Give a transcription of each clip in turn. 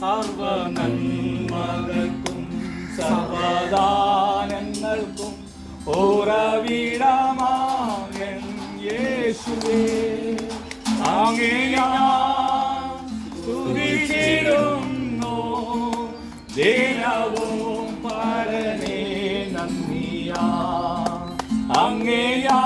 സർവ നന്മകൾക്കും സർവദാനങ്ങൾക്കും ഉറവിടമാകൻ യേശുവേ. അങ്ങയാ സ്തുതിച്ചിടുന്നു ദിനവും പരനേ നന്ദിയാ. അങ്ങയാ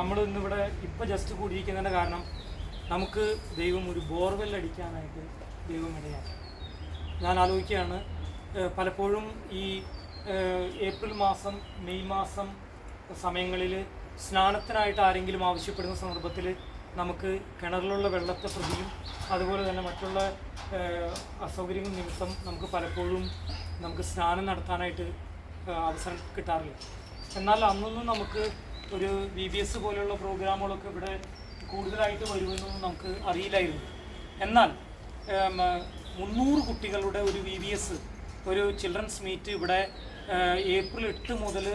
നമ്മൾ ഇന്നിവിടെ ഇപ്പൊ ജസ്റ്റ് കൂടിയിരിക്കുന്നതിന്റെ കാരണം നമുക്ക് ദൈവം ഒരു ബോർവെൽ അടിക്കാനായിട്ട് ദൈവം ഇടയാക്കി ഞാൻ ആലോചിക്കുകയാണ് പലപ്പോഴും ഈ ഏപ്രിൽ മാസം മെയ് മാസം സമയങ്ങളിൽ സ്നാനത്തിനായിട്ട് ആരെങ്കിലും ആവശ്യപ്പെടുന്ന സന്ദർഭത്തിൽ നമുക്ക് കിണറിലുള്ള വെള്ളത്തെ പ്രതിയും അതുപോലെ തന്നെ മറ്റുള്ള അസൗകര്യങ്ങൾ നിമിത്തം നമുക്ക് പലപ്പോഴും നമുക്ക് സ്നാനം നടത്താനായിട്ട് അവസരം കിട്ടാറില്ല. എന്നാൽ അന്നൊന്നും നമുക്ക് ഒരു ബി ബി എസ് പോലെയുള്ള പ്രോഗ്രാമുകളൊക്കെ ഇവിടെ കൂടുതലായിട്ട് വരുമെന്നൊന്നും നമുക്ക് അറിയില്ലായിരുന്നു. എന്നാൽ മുന്നൂറ് കുട്ടികളുടെ ഒരു വി ബി എസ് ഒരു ചിൽഡ്രൻസ് മീറ്റ് ഇവിടെ ഏപ്രിൽ എട്ട് മുതൽ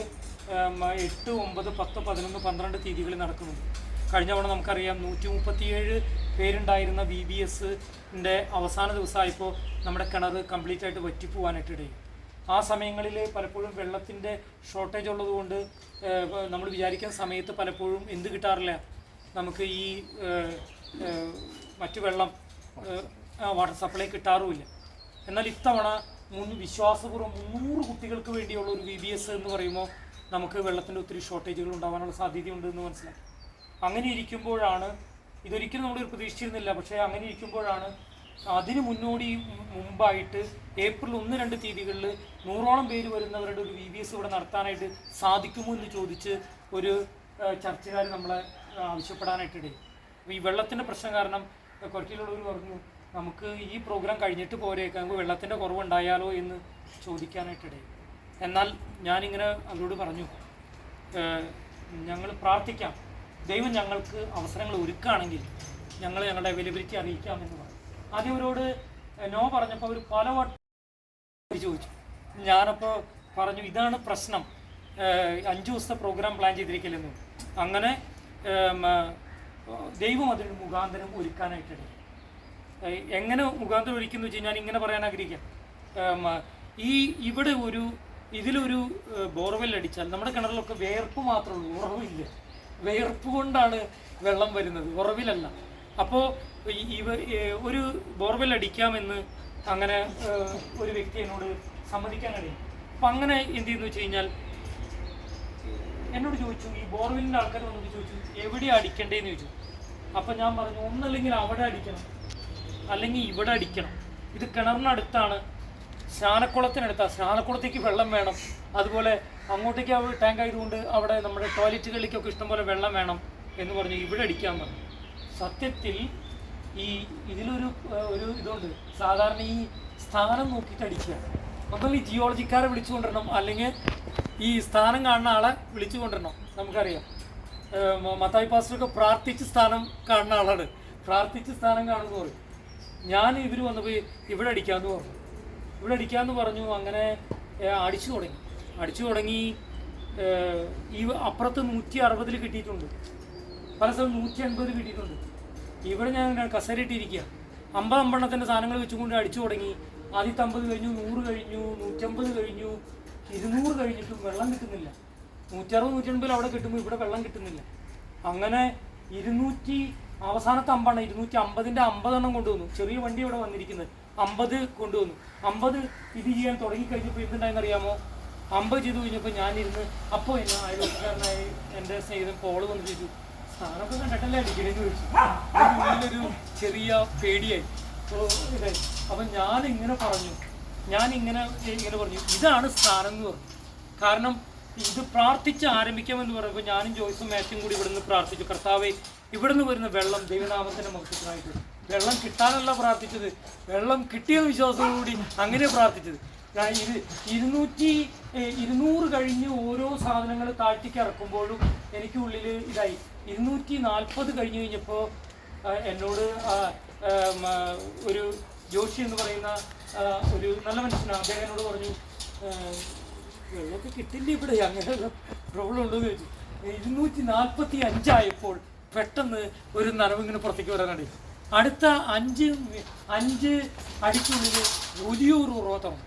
എട്ട് ഒമ്പത് പത്ത് പതിനൊന്ന് പന്ത്രണ്ട് തീയതികളിൽ നടക്കുന്നുണ്ട്. കഴിഞ്ഞ തവണ നമുക്കറിയാം നൂറ്റി മുപ്പത്തിയേഴ് പേരുണ്ടായിരുന്ന വി ബി എസിന്റെ അവസാന ദിവസമായപ്പോൾ നമ്മുടെ കിണർ കംപ്ലീറ്റ് ആയിട്ട് വറ്റിപ്പോവാനായിട്ട് ഇടയും ആ സമയങ്ങളിൽ പലപ്പോഴും വെള്ളത്തിന്റെ ഷോർട്ടേജ് ഉള്ളതുകൊണ്ട് നമ്മൾ വിചാരിക്കുന്ന സമയത്ത് പലപ്പോഴും എന്ത് കിട്ടാറില്ല. നമുക്ക് ഈ മറ്റു വെള്ളം വാട്ടർ സപ്ലൈ കിട്ടാറുമില്ല. എന്നാൽ ഇത്തവണ മൂന്ന് വിശ്വാസപൂർവം മുന്നൂറ് കുട്ടികൾക്ക് വേണ്ടിയുള്ള ഒരു വി ബി എസ് എന്ന് പറയുമ്പോൾ നമുക്ക് വെള്ളത്തിന്റെ ഒത്തിരി ഷോർട്ടേജുകൾ ഉണ്ടാകാനുള്ള സാധ്യതയുണ്ട് എന്ന് മനസ്സിലാക്കി അങ്ങനെ ഇരിക്കുമ്പോഴാണ് ഇതൊരിക്കലും നമ്മൾ പ്രതീക്ഷിച്ചിരുന്നില്ല പക്ഷേ അങ്ങനെ ഇരിക്കുമ്പോഴാണ് അതിന് മുന്നോടി മുമ്പായിട്ട് ഏപ്രിൽ ഒന്ന് രണ്ട് തീയതികളിൽ നൂറോളം പേര് വരുന്നവരുടെ ഒരു വി ബി എസ് ഇവിടെ നടത്താനായിട്ട് സാധിക്കുമോ എന്ന് ചോദിച്ച് ഒരു ചർച്ചകാർ നമ്മളെ ആവശ്യപ്പെടാനായിട്ടിടെ. ഈ വെള്ളത്തിന്റെ പ്രശ്നം കാരണം കുറച്ചിലുള്ളവർ പറഞ്ഞു നമുക്ക് ഈ പ്രോഗ്രാം കഴിഞ്ഞിട്ട് പോരേക്കാൻ നമുക്ക് വെള്ളത്തിന്റെ കുറവുണ്ടായാലോ എന്ന് ചോദിക്കാനായിട്ടിടയിൽ എന്നാൽ ഞാനിങ്ങനെ അവരോട് പറഞ്ഞു ഞങ്ങൾ പ്രാർത്ഥിക്കാം. ദൈവം ഞങ്ങൾക്ക് അവസരങ്ങൾ ഒരുക്കുകയാണെങ്കിൽ ഞങ്ങൾ ഞങ്ങളുടെ അവൈലബിലിറ്റി അറിയിക്കാമെന്ന് പറഞ്ഞു. ആദ്യം അവരോട് നോ പറഞ്ഞപ്പോൾ അവർ പല വട്ടം ചോദിച്ചു. ഞാനപ്പോൾ പറഞ്ഞു ഇതാണ് പ്രശ്നം. അഞ്ചു ദിവസത്തെ പ്രോഗ്രാം പ്ലാൻ ചെയ്തിരിക്കില്ലെന്ന് അങ്ങനെ ദൈവം അതിന് മുഖാന്തരം ഒരുക്കാനായിട്ടിടയിൽ ഏഹ് എങ്ങനെ മുഖാന്തരം ഒരുക്കുന്നു വെച്ച് ഞാൻ ഇങ്ങനെ പറയാൻ ആഗ്രഹിക്കാം. ഈ ഇവിടെ ഒരു ഇതിലൊരു ബോർവെൽ അടിച്ചാൽ നമ്മുടെ കിണറിലൊക്കെ വേർപ്പ് മാത്രമേ ഉള്ളൂ ഉറവില്ല. വേർപ്പ് കൊണ്ടാണ് വെള്ളം വരുന്നത് ഉറവിലല്ല. അപ്പോൾ ഇവ ഏഹ്, ഒരു ബോർവെൽ അടിക്കാമെന്ന് അങ്ങനെ ഒരു വ്യക്തി എന്നോട് സമ്മതിക്കാൻ കഴിയും. അപ്പം അങ്ങനെ എന്ത് ചെയ്യുന്നു വെച്ച് കഴിഞ്ഞാൽ എന്നോട് ചോദിച്ചു ഈ ബോർവെല്ലിന്റെ ആൾക്കാർ വന്നിട്ട് ചോദിച്ചു എവിടെയാണ് അടിക്കേണ്ടതെന്ന് ചോദിച്ചു. അപ്പം ഞാൻ പറഞ്ഞു ഒന്നല്ലെങ്കിൽ അവിടെ അടിക്കണം അല്ലെങ്കിൽ ഇവിടെ അടിക്കണം. ഇത് കിണറിനടുത്താണ്. സ്നാനക്കുളത്തിനടുത്താണ് സ്നാനക്കുളത്തേക്ക് വെള്ളം വേണം. അതുപോലെ അങ്ങോട്ടേക്ക് അവിടെ ടാങ്ക് ആയതുകൊണ്ട് അവിടെ നമ്മുടെ ടോയ്ലറ്റുകളിലേക്കൊക്കെ ഇഷ്ടംപോലെ വെള്ളം വേണം എന്ന് പറഞ്ഞു ഇവിടെ അടിക്കാൻ പറഞ്ഞു. സത്യത്തിൽ ഈ ഇതിലൊരു ഒരു ഇതുണ്ട്. സാധാരണ ഈ സ്ഥാനം നോക്കിയിട്ട് അടിക്കുക. അപ്പം ഈ ജിയോളജിക്കാരെ വിളിച്ചു കൊണ്ടിരണം അല്ലെങ്കിൽ ഈ സ്ഥാനം കാണുന്ന ആളെ വിളിച്ചു കൊണ്ടിരണം നമുക്കറിയാം മത്തായി പാസ്റ്ററൊക്കെ പ്രാർത്ഥിച്ച് സ്ഥാനം കാണുന്ന ആളാണ്. പ്രാർത്ഥിച്ച് സ്ഥാനം കാണുന്നു പറയും ഞാൻ ഇവർ വന്നപ്പോൾ ഇവിടെ അടിക്കാമെന്ന് പറഞ്ഞു. ഇവിടെ അടിക്കാമെന്ന് പറഞ്ഞു. അങ്ങനെ അടിച്ചു തുടങ്ങി. അടിച്ചു തുടങ്ങി ഈ അപ്പുറത്ത് നൂറ്റി അറുപതിൽ കിട്ടിയിട്ടുണ്ട്. പല സ്ഥലം നൂറ്റി അൻപത് കിട്ടിയിട്ടുണ്ട്. ഇവിടെ ഞാൻ കസേരയിട്ടിരിക്കുക. അമ്പത് അമ്പെണ്ണത്തിന്റെ സാധനങ്ങൾ വെച്ചുകൊണ്ട് അടിച്ചു തുടങ്ങി. ആദ്യത്തെ അമ്പത് കഴിഞ്ഞു നൂറ് കഴിഞ്ഞു നൂറ്റമ്പത് കഴിഞ്ഞു ഇരുന്നൂറ് കഴിഞ്ഞിട്ടും വെള്ളം കിട്ടുന്നില്ല. നൂറ്ററുപത് നൂറ്റൻപതിൽ അവിടെ കിട്ടുമ്പോൾ ഇവിടെ വെള്ളം കിട്ടുന്നില്ല. അങ്ങനെ ഇരുന്നൂറ്റി അവസാനത്തെ അമ്പാണ് ഇരുന്നൂറ്റി അമ്പതിന്റെ അമ്പതെണ്ണം കൊണ്ടുവന്നു. ചെറിയ വണ്ടി ഇവിടെ വന്നിരിക്കുന്നത്. അമ്പത് കൊണ്ടുവന്നു. അമ്പത് ഇത് ചെയ്യാൻ തുടങ്ങി കഴിഞ്ഞപ്പോൾ എന്തുണ്ടായെന്ന് അറിയാമോ അമ്പത് ചെയ്തു കഴിഞ്ഞപ്പോൾ ഞാനിരുന്ന് അപ്പോൾ എന്നെ അയൽവക്കക്കാരനായ എന്റെ സ്നേഹിതൻ പോൾ വന്ന് ചോദിച്ചു സ്ഥാനമൊക്കെ കണ്ടിട്ടല്ലേ അടിക്കണേന്ന് ചോദിച്ചു. അതിന് ചെറിയ പേടിയായി. അപ്പൊ ഇതായി. അപ്പം ഞാൻ ഇങ്ങനെ പറഞ്ഞു. ഞാൻ ഇങ്ങനെ ഇങ്ങനെ പറഞ്ഞു. ഇതാണ് സ്ഥാനം എന്ന് പറഞ്ഞു. കാരണം ഇത് പ്രാർത്ഥിച്ച് ആരംഭിക്കാമെന്ന് പറയുമ്പോൾ ഞാനും ജോയ്സും മാച്ചും കൂടി ഇവിടുന്ന് പ്രാർത്ഥിച്ചു. കർത്താവെ ഇവിടുന്ന് വരുന്ന വെള്ളം ദൈവനാമത്തിന്റെ മഹത്വത്തിനായിട്ട്. വെള്ളം കിട്ടാനല്ല പ്രാർത്ഥിച്ചത്. വെള്ളം കിട്ടിയ വിശ്വാസത്തോടുകൂടി അങ്ങനെ പ്രാർത്ഥിച്ചത്. ഇരുന്നൂറ്റി ഇരുന്നൂറ് കഴിഞ്ഞ് ഓരോ സാധനങ്ങൾ താഴ്ത്തിക്ക് ഇറക്കുമ്പോഴും എനിക്ക് ഉള്ളിൽ ഇതായി. ഇരുന്നൂറ്റി നാൽപ്പത് കഴിഞ്ഞ് കഴിഞ്ഞപ്പോൾ എന്നോട് ഒരു ജോഷി എന്ന് പറയുന്ന ഒരു നല്ല മനുഷ്യനാണ്. അദ്ദേഹം എന്നോട് പറഞ്ഞു വെള്ളമൊക്കെ കിട്ടില്ല ഇവിടെ? അങ്ങനെ പ്രോബ്ലം ഉണ്ടെന്ന് ചോദിച്ചു. ഇരുന്നൂറ്റി നാൽപ്പത്തി അഞ്ചായപ്പോൾ പെട്ടെന്ന് ഒരു നനവ് ഇങ്ങനെ പുറത്തേക്ക് വരാനാണ് അടുത്ത അഞ്ച് അഞ്ച് അടിക്കുള്ളിൽ വലിയൊരു ഉറവത്തണം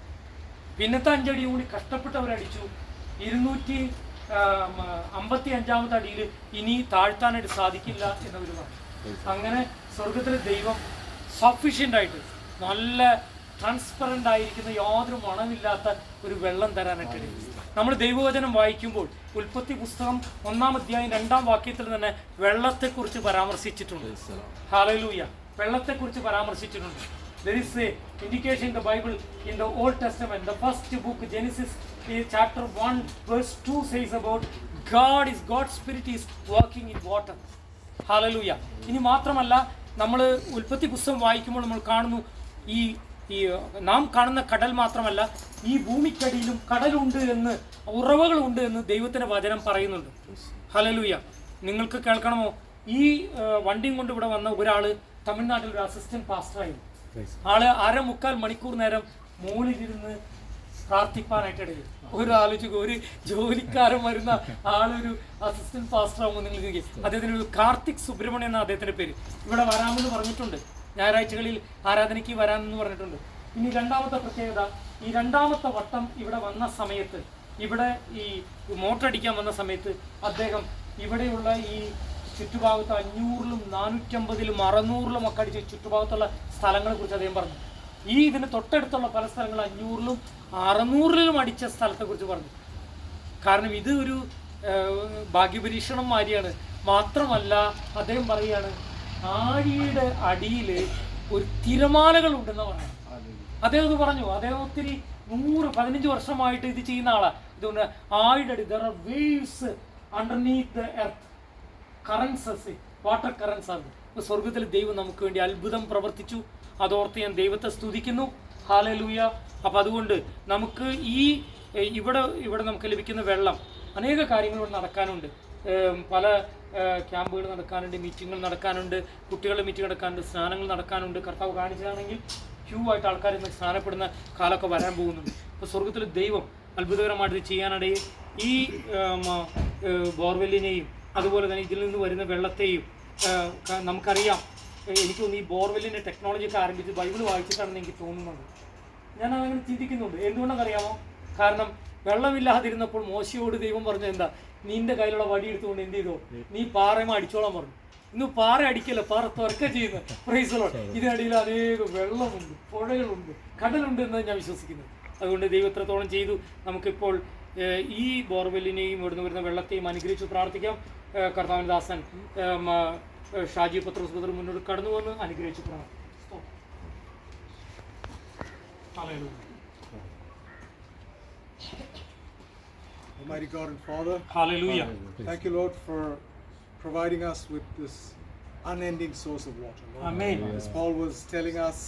പിന്നത്തെ അഞ്ചടി കൂടി കഷ്ടപ്പെട്ടവരടിച്ചു ഇരുന്നൂറ്റി അമ്പത്തി അഞ്ചാമത്തെ അടിയിൽ ഇനി താഴ്ത്താനായിട്ട് സാധിക്കില്ല എന്നവർ പറഞ്ഞു. അങ്ങനെ സ്വർഗത്തിലെ ദൈവം സഫീഷ്യന്റ് ആയിട്ട് നല്ല ട്രാൻസ്പെറന്റ് ആയിരിക്കുന്ന യാതൊരു മണമില്ലാത്ത ഒരു വെള്ളം തരാനായിട്ട് നമ്മൾ ദൈവവചനം വായിക്കുമ്പോൾ ഉൽപ്പത്തി പുസ്തകം ഒന്നാം അധ്യായം രണ്ടാം വാക്യത്തിൽ തന്നെ വെള്ളത്തെക്കുറിച്ച് പരാമർശിച്ചിട്ടുണ്ട്. ഹാലലൂയ വെള്ളത്തെക്കുറിച്ച് പരാമർശിച്ചിട്ടുണ്ട്. There is a indication in the Bible in the Old Testament. The first book, Genesis, chapter 1, verse 2 says about God is God's Spirit is working in water. Hallelujah ഇനി മാത്രമല്ല നമ്മൾ ഉൽപ്പത്തി പുസ്തകം വായിക്കുമ്പോൾ നമ്മൾ കാണുന്നു ഈ ഈ നാം കാണുന്ന കടൽ മാത്രമല്ല ഈ ഭൂമിക്കടിയിലും കടലുണ്ട് എന്ന് ഉറവകളുണ്ട് എന്ന് ദൈവത്തിന്റെ വചനം പറയുന്നുണ്ട് ഹലലൂയ നിങ്ങൾക്ക് കേൾക്കണമോ ഈ വണ്ടിയും കൊണ്ട് ഇവിടെ വന്ന ഒരാൾ തമിഴ്നാട്ടിൽ ഒരു അസിസ്റ്റന്റ് പാസ്റ്ററായിരുന്നു ആൾ അര മുക്കാൽ മണിക്കൂർ നേരം മുകളിലിരുന്ന് പ്രാർത്ഥിപ്പാനായിട്ട് ഇടയിൽ ഒരു ആലോചിക്കുക ഒരു ജോലിക്കാരൻ വരുന്ന ആളൊരു അസിസ്റ്റന്റ് പാസ്റ്റർ ആകുമ്പോൾ നിങ്ങൾ അദ്ദേഹത്തിന് ഒരു കാർത്തിക് സുബ്രഹ്മണ്യം എന്ന അദ്ദേഹത്തിന്റെ പേര്. ഇവിടെ വരാമെന്ന് പറഞ്ഞിട്ടുണ്ട്. ഞായറാഴ്ചകളിൽ ആരാധനയ്ക്ക് വരാമെന്ന് പറഞ്ഞിട്ടുണ്ട്. ഇനി രണ്ടാമത്തെ പ്രത്യേകത ഈ രണ്ടാമത്തെ വട്ടം ഇവിടെ വന്ന സമയത്ത് ഇവിടെ ഈ മോട്ടർ അടിക്കാൻ വന്ന സമയത്ത് അദ്ദേഹം ഇവിടെയുള്ള ഈ ചുറ്റുഭാഗത്ത് അഞ്ഞൂറിലും നാനൂറ്റമ്പതിലും അറുന്നൂറിലും ഒക്കെ അടിച്ച് ചുറ്റുഭാഗത്തുള്ള സ്ഥലങ്ങളെ കുറിച്ച് അദ്ദേഹം പറഞ്ഞു. ഈ ഇതിന് തൊട്ടടുത്തുള്ള പല സ്ഥലങ്ങളും അഞ്ഞൂറിലും അറുന്നൂറിലും അടിച്ച സ്ഥലത്തെ കുറിച്ച് പറഞ്ഞു. കാരണം ഇത് ഒരു ഭാഗ്യപരീക്ഷണം മാതിരിയാണ്. മാത്രമല്ല അദ്ദേഹം പറയാണ് ആഴിയുടെ അടിയിൽ ഒരു തിരമാലകൾ ഉണ്ടെന്ന് പറഞ്ഞു അദ്ദേഹം പറഞ്ഞു. അദ്ദേഹം ഒത്തിരി നൂറ് പതിനഞ്ച് വർഷമായിട്ട് ഇത് ചെയ്യുന്ന ആളാണ് ഇതുകൊണ്ട് ആഴിയുടെ അടി there are waves underneath earth currents water currents ആണ്. ഇപ്പൊ സ്വർഗത്തിൽ ദൈവം നമുക്ക് വേണ്ടി അത്ഭുതം പ്രവർത്തിച്ചു. അതോർത്ത് ഞാൻ ദൈവത്തെ സ്തുതിക്കുന്നു. ഹാലലൂയ അപ്പൊ അതുകൊണ്ട് നമുക്ക് ഈ ഇവിടെ ഇവിടെ നമുക്ക് ലഭിക്കുന്ന വെള്ളം അനേക കാര്യങ്ങൾ ഇവിടെ നടക്കാനുണ്ട്. പല ക്യാമ്പുകൾ നടക്കാനുണ്ട് മീറ്റിങ്ങുകൾ നടക്കാനുണ്ട് കുട്ടികളുടെ മീറ്റിംഗ് നടക്കാനുണ്ട് സ്നാനങ്ങൾ നടക്കാനുണ്ട്. കർത്താവ് കാണിച്ചതാണെങ്കിൽ ക്യൂ ആയിട്ട് ആൾക്കാർ ഇന്ന് സ്നാനപ്പെടുന്ന കാലമൊക്കെ വരാൻ പോകുന്നുണ്ട്. അപ്പോൾ സ്വർഗത്തിൽ ദൈവം അത്ഭുതകരമായിട്ട് ചെയ്യാനിടയിൽ ഈ ബോർവെല്ലിനെയും അതുപോലെ തന്നെ ഇതിൽ നിന്ന് വരുന്ന വെള്ളത്തെയും നമുക്കറിയാം. എനിക്ക് തോന്നുന്നു ഈ ബോർവെല്ലിന്റെ ടെക്നോളജി ഒക്കെ ആരംഭിച്ച് ബൈബിൾ വായിച്ചിട്ടാണെന്ന് എനിക്ക് തോന്നുന്നത് ഞാൻ അങ്ങനെ ചിന്തിക്കുന്നുണ്ട്. എന്തുകൊണ്ടെന്നറിയാമോ? കാരണം വെള്ളമില്ലാതിരുന്നപ്പോൾ മോശയോട് ദൈവം പറഞ്ഞ എന്താ? നിന്റെ കയ്യിലുള്ള വടി എടുത്തുകൊണ്ട് എന്ത് ചെയ്തോ? നീ പാറമ അടിച്ചോളാൻ പറഞ്ഞു. ഇന്ന് പാറ അടിക്കല്ല പാറ തുറക്ക ചെയ്യുന്നത്. പ്രൈസലോ ഇതിനിടയിൽ അനേകം വെള്ളമുണ്ട് പുഴകളുണ്ട് കടലുണ്ട് എന്ന് ഞാൻ വിശ്വസിക്കുന്നു അതുകൊണ്ട് ദൈവം എത്രത്തോളം ചെയ്തു. നമുക്കിപ്പോൾ ഈ ബോർവെല്ലിനെയും ഇവിടുന്ന് വരുന്ന വെള്ളത്തെയും അനുഗ്രഹിച്ച് പ്രാർത്ഥിക്കാം. ഏഹ്, കർത്താവിൻ ദാസൻ ഏഹ്, മ, ഏഹ്, ഷാജി പത്രോസ് ബദർ മുന്നോട്ട് കടന്നു വന്ന് അനുഗ്രഹിച്ച് പ്രാർത്ഥിക്കാം Hallelujah. Almighty God and Father, Hallelujah. thank you, Lord, for providing us with this unending source of water. Lord. Amen. As Paul was telling us,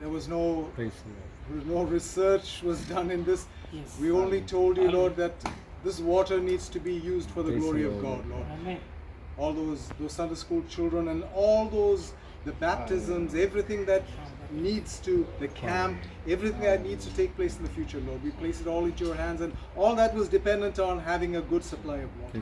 there was no there was no research was done in this. Yes. We only told you, Lord, that this water needs to be used for the glory of God, Lord. Amen. All those those Sunday school children and all those the baptisms, everything that needs to the camp, everything that needs to take place in the future, Lord. We place it all into your hands, and all that was dependent on having a good supply of water.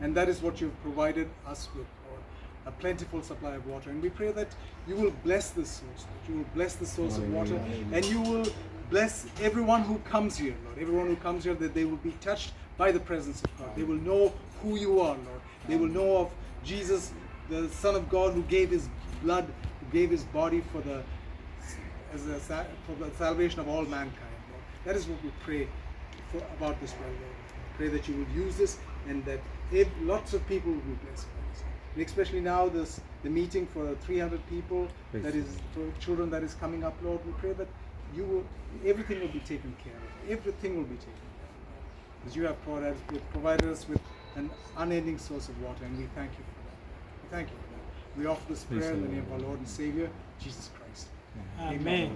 And that is what you've provided us with, Lord. A plentiful supply of water. And we pray that you will bless this source, that You will bless the source of water, and you will bless everyone who comes here, Lord. Everyone who comes here, that they will be touched by the presence of God. They will know who you are, Lord. They will know of Jesus, the Son of God, who gave his blood, who gave his body for the as a, for the salvation of all mankind, Lord. That is what we pray for, about this well, Lord. Pray that you will use this and that if lots of people will be blessed by this. And especially now, this the meeting for 300 people that is for children that is coming up, Lord. We pray that you will everything will be taken care of. Everything will be taken care of. Lord. As you have provided, provided us with an unending source of water, and we thank you for that. We thank you for that. We offer this prayer in the name of our Lord and Savior, Jesus Christ. Amen.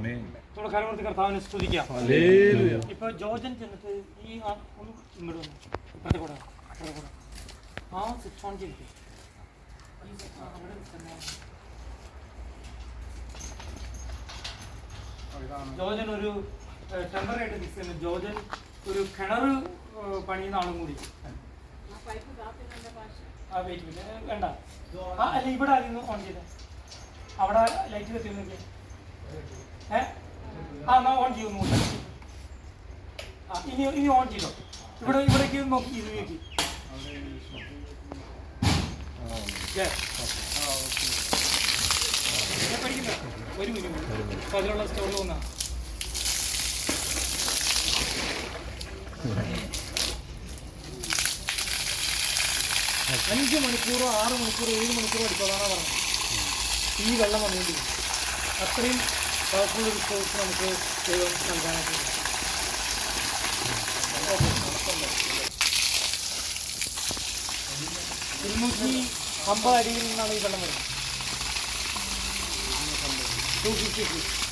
നമ്മുടെ കരമൂർത്തി കർത്താവിനെ സ്തുതിക്കാം ഇപ്പൊ ജോർജൻ ചെന്നിട്ട് ഈ ആ- ഒന്ന് ഇങ്ങോട്ട് വന്നു ഇപ്പത്തെ കൂടെ ഇപ്പത്തെ കൂടെ ആ സ്വിച്ച് ഓൺ ചെയ്തിട്ട് ഈ switch ആ അവിടെ വെച്ചെന്നാ. ജോർജൻ ഒരു ടെമ്പറായിട്ട് ഫിക്സ് ചെയ്യുന്നു ജോർജൻ ഒരു കിണർ പണിയുന്ന ആളും കൂടി. ആ വെയിറ്റ് പിന്നെ വേണ്ട. ആ അല്ല ഇവിടെ ആയിരുന്നു ഓൺ ചെയ്തേ. അവിടെ ലൈറ്റ് കത്തി നോക്കിയേ ഏ? ആ എന്നാ ഓൺ ചെയ്യുന്നു ആ ഇനി ഇനി ഓൺ ചെയ്തോ. ഇവിടെ ഇവിടേക്ക് നോക്കി ഇത് നോക്കി. ഒരു മിനിറ്റ്. അതിലുള്ള സ്റ്റോറിൽ വന്നാ അഞ്ച് മണിക്കൂറോ ആറ് മണിക്കൂറോ ഏഴ് മണിക്കൂറോ എടുത്തോളാണ് പറഞ്ഞത്. ഈ വെള്ളം വന്നുകൊണ്ടിരിക്കും അത്രയും പവർഫുൾ റിസോഴ്സ് നമുക്ക് ദൈവം നൽകാനായിട്ട് ഇരുന്നൂറ്റി അമ്പത് അടിയിൽ നിന്നാണ് ഈ വെള്ളം വരുന്നത്. To fifty feet